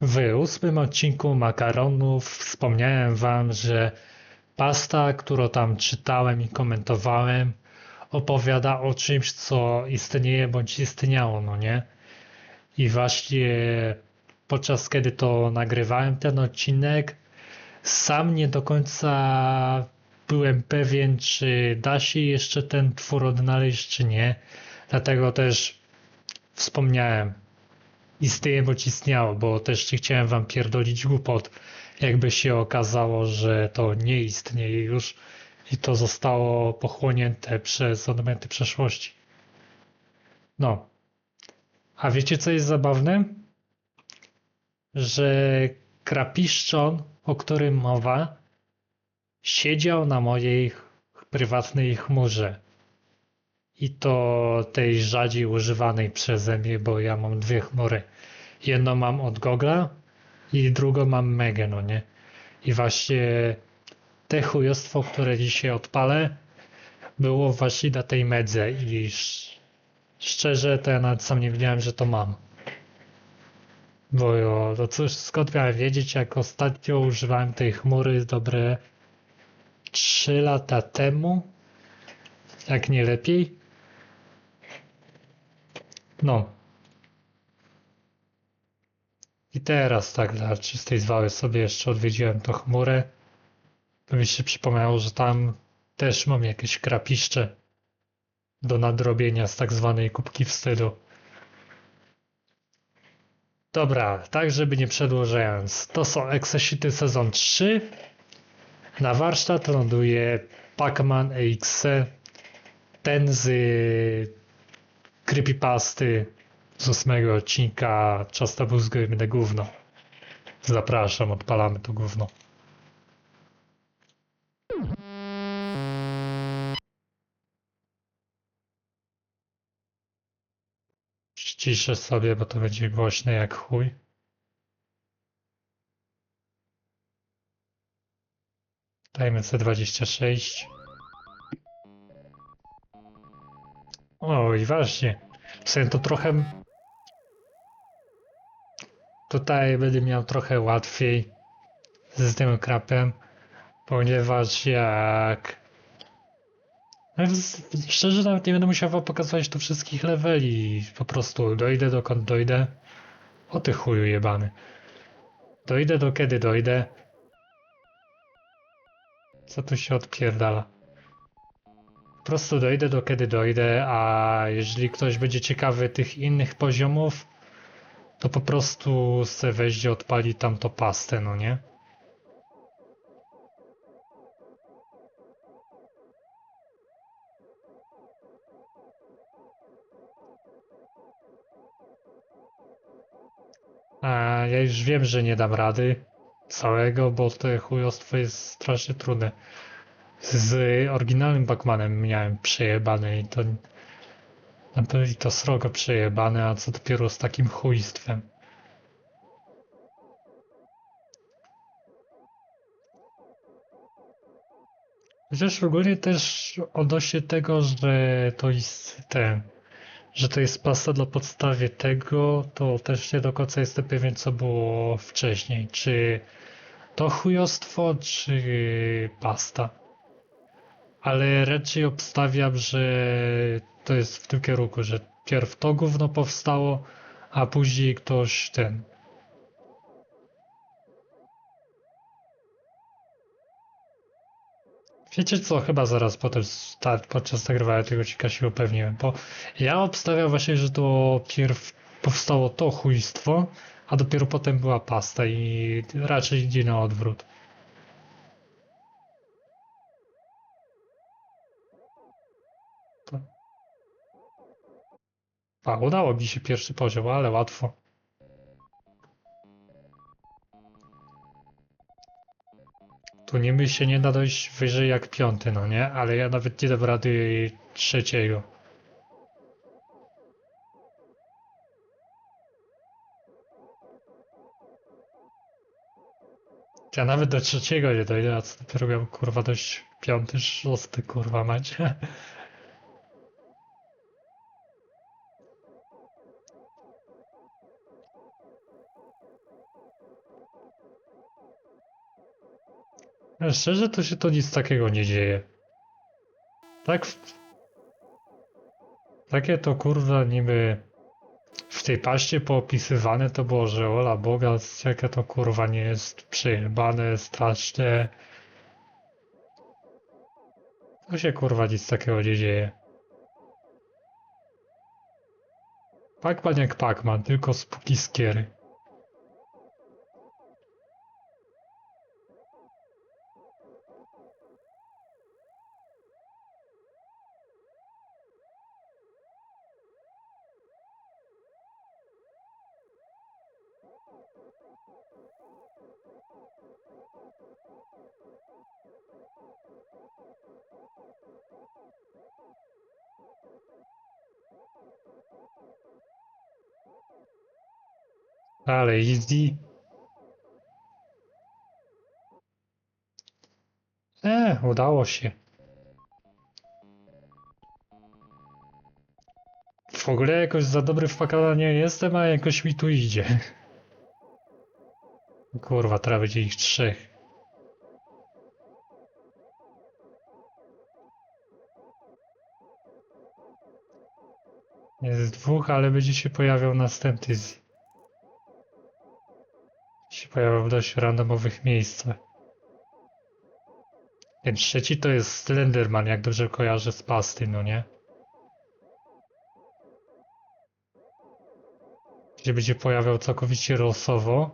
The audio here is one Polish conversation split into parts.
W ósmym odcinku Makaronów wspomniałem wam, że pasta, którą tam czytałem i komentowałem, opowiada o czymś, co istnieje bądź istniało, no nie? I właśnie podczas kiedy to nagrywałem ten odcinek, sam nie do końca byłem pewien, czy da się jeszcze ten twór odnaleźć, czy nie. Dlatego też wspomniałem, istnieje bądź istniało, bo też nie chciałem wam pierdolić głupot, jakby się okazało, że to nie istnieje już i to zostało pochłonięte przez elementy przeszłości. No. A wiecie co jest zabawne? Że krapiszczon, o którym mowa, siedział na mojej prywatnej chmurze. I to tej rzadziej używanej przeze mnie, bo ja mam dwie chmury. Jedną mam od Gogla i drugą mam Megę, no nie? I właśnie te chujostwo, które dzisiaj odpalę, było właśnie na tej medze i sz- szczerze to ja nawet sam nie wiedziałem, że to mam. Bo jo, to cóż, skąd miałem wiedzieć, jak ostatnio używałem tej chmury dobre 3 lata temu, jak nie lepiej. No. I teraz tak dla czystej zwały sobie jeszcze odwiedziłem tą chmurę. Bo mi się przypomniało, że tam też mam jakieś krapiszcze do nadrobienia z tak zwanej kubki wstydu. Dobra, tak żeby nie przedłużając. To są Exeshity sezon 3. Na warsztat ląduje Pac-Man EXE. Ten z creepypasty z ósmego odcinka Czasta Buzgo i Będę Gówno. Zapraszam, odpalamy to gówno. Ściszę sobie, bo to będzie głośne jak chuj. Dajmy C26. O, i właśnie. W sumie to trochę... Tutaj będę miał trochę łatwiej z tym krapem, ponieważ jak... No, Szczerze nawet nie będę musiał wam pokazywać tu wszystkich leveli. Po prostu dojdę dokąd dojdę. O ty chuju jebany. Dojdę do kiedy dojdę. Co tu się odpierdala? Prostu dojdę do kiedy dojdę, a jeżeli ktoś będzie ciekawy tych innych poziomów, to po prostu se weźmie, odpali tamto pastę, no nie? A ja już wiem, że nie dam rady całego, bo to chujostwo jest strasznie trudne. Z oryginalnym Bachmanem miałem przejebane i to no byli to srogo przejebane, a co dopiero z takim chujstwem. Chociaż ogólnie też odnośnie tego, że to jest ten, że to jest pasta dla podstawie tego, to też nie do końca jestem pewien, co było wcześniej. Czy to chujostwo, czy pasta? Ale raczej obstawiam, że to jest w tym kierunku, że pierw to gówno powstało, a później ktoś ten. Wiecie co, chyba zaraz potem podczas nagrywania tego odcinka się upewniłem, bo ja obstawiam właśnie, że to pierw powstało to chujstwo, a dopiero potem była pasta i raczej idzie na odwrót. A, udało mi się pierwszy poziom, ale łatwo. Tu niby się nie da dojść wyżej jak piąty, no nie? Ale ja nawet nie dam rady trzeciego. Ja nawet do trzeciego nie dojdę, a co dopiero miał kurwa dość piąty, szósty kurwa macie. Szczerze to się to nic takiego nie dzieje. Tak. w- Takie to kurwa niby w tej paście poopisywane to było, że ola Boga, jakie to kurwa nie jest przejebane, straszne. To się kurwa nic takiego nie dzieje. Pac-Man jak Pac-Man, tylko spuki skiery. Ale easy. E, udało się. W ogóle jakoś za dobry w pakala nie jestem, a jakoś mi tu idzie. Kurwa, teraz będzie ich trzech. Jest dwóch, ale będzie się pojawiał następny z... się pojawiał w dość randomowych miejscach. Ten trzeci to jest Slenderman, jak dobrze kojarzę z pasty, no nie? Gdzie będzie pojawiał całkowicie losowo.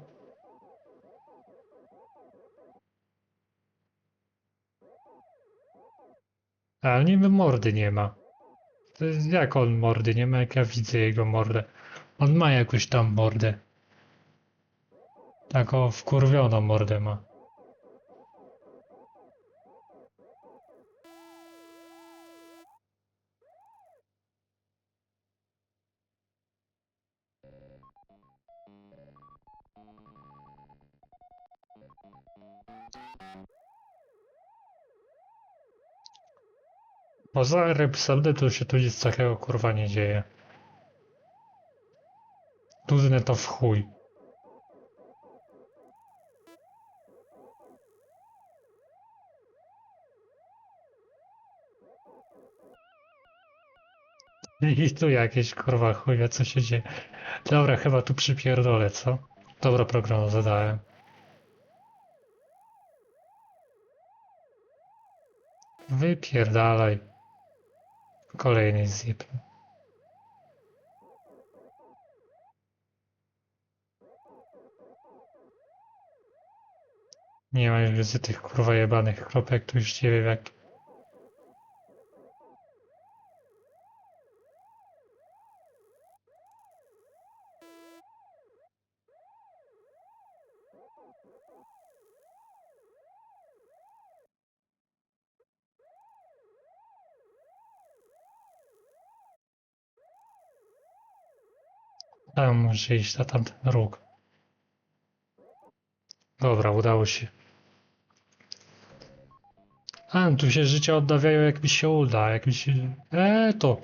Ale niby mordy nie ma. To jest jak on mordy nie ma, jak ja widzę jego mordę. On ma jakąś tam mordę. Taką wkurwioną mordę ma. Poza Repsoldy to się tu nic takiego kurwa nie dzieje. Nudne to w chuj. I tu jakieś kurwa chuje, co się dzieje. Dobra, chyba tu przypierdolę, co? Dobro program zadałem. Wypierdalaj. Kolejny zip. Nie ma już tych kurwa jebanych kropek, tu już nie wiem jak... Tam muszę iść na tamten róg. Dobra, udało się. A, tu się życia odnawiają jak mi się uda, jak mi się... Eee, to...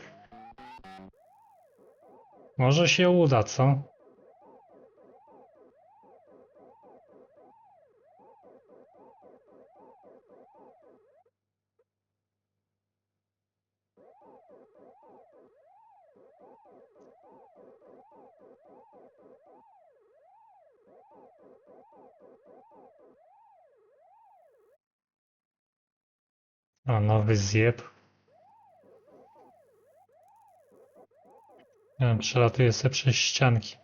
Może się uda, co? A, nowy zjeb. Wiem, przelatuję sobie przez ścianki.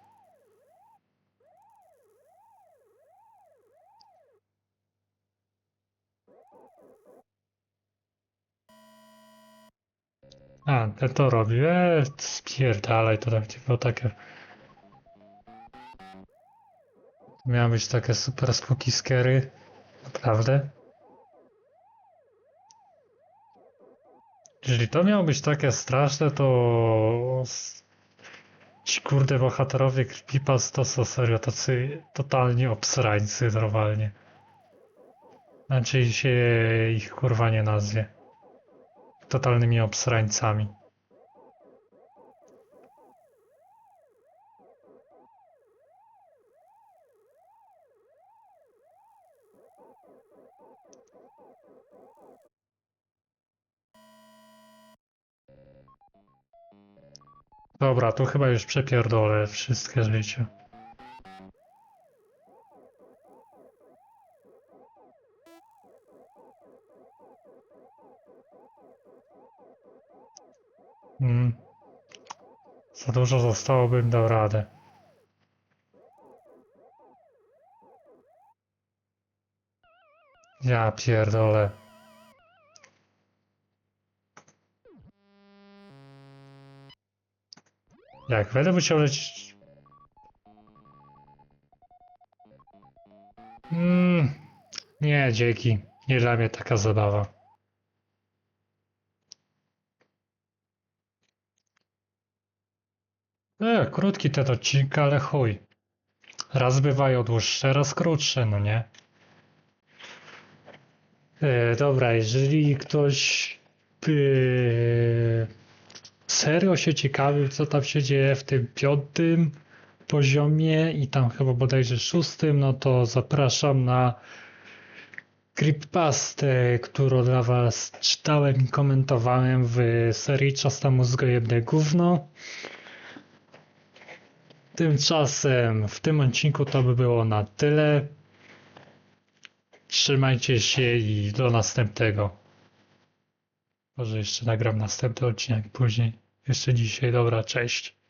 A, to robi. Eee, spierdalaj, to tak było takie... Miały być takie super spooky scary. Naprawdę? Jeżeli to miało być takie straszne, to ci kurde bohaterowie Creepypasta to są serio tacy totalnie obsrańcy normalnie. Znaczy się ich kurwa nie nazwie totalnymi obsrańcami. Dobra, tu chyba już przepierdolę wszystkie życie. Mm. Za dużo zostało, bym dał radę. Ja pierdolę. Jak będę musiał lecieć... Mm, nie, dzięki. Nie dla mnie taka zabawa. E, krótki ten odcinek, ale chuj. Raz bywają dłuższe, raz krótsze, no nie? E, dobra, jeżeli ktoś by serio się ciekawił, co tam się dzieje w tym piątym poziomie i tam chyba bodajże szóstym, no to zapraszam na creepypastę, którą dla was czytałem i komentowałem w serii Czas na mózgojebne gówno. Tymczasem w tym odcinku to by było na tyle. Trzymajcie się i do następnego. Może jeszcze nagram następny odcinek później. Jeszcze dzisiaj. Dobra, cześć.